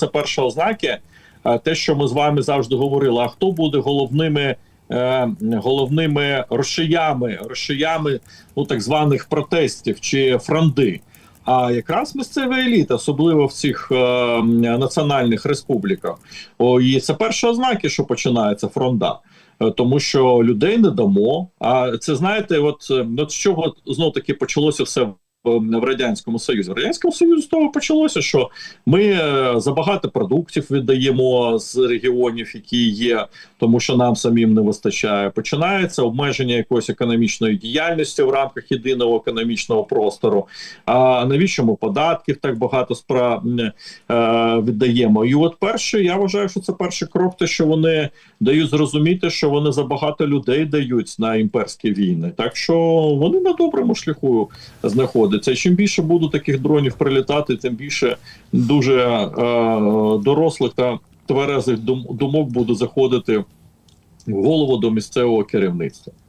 це перші ознаки. Е, Те, що ми з вами завжди говорили, а хто буде головними е, головними рушіями, рушіями ну, так званих протестів чи фронди. А якраз місцева еліта, особливо в цих е, національних республіках. О, і це перші ознаки, що починається фронда. Е, Тому що людей не дамо. А це знаєте, от, е, от з чого знов таки почалося все в, радянському союзі. В радянському союзі з того почалося, що ми е, забагато продуктів віддаємо з регіонів, які є, тому що нам самим не вистачає. Починається обмеження якоїсь економічної діяльності в рамках єдиного економічного простору. А навіщо ми податків так багато спра е, віддаємо? І от перше, я вважаю, що це перший крок, те, що вони дають зрозуміти, що вони забагато людей дають на імперські війни. Так що вони на доброму шляху знаходяться. І чим більше буде таких дронів прилітати, тим більше дуже е, дорослих та тверезих дум- думок буде заходити в голову до місцевого керівництва.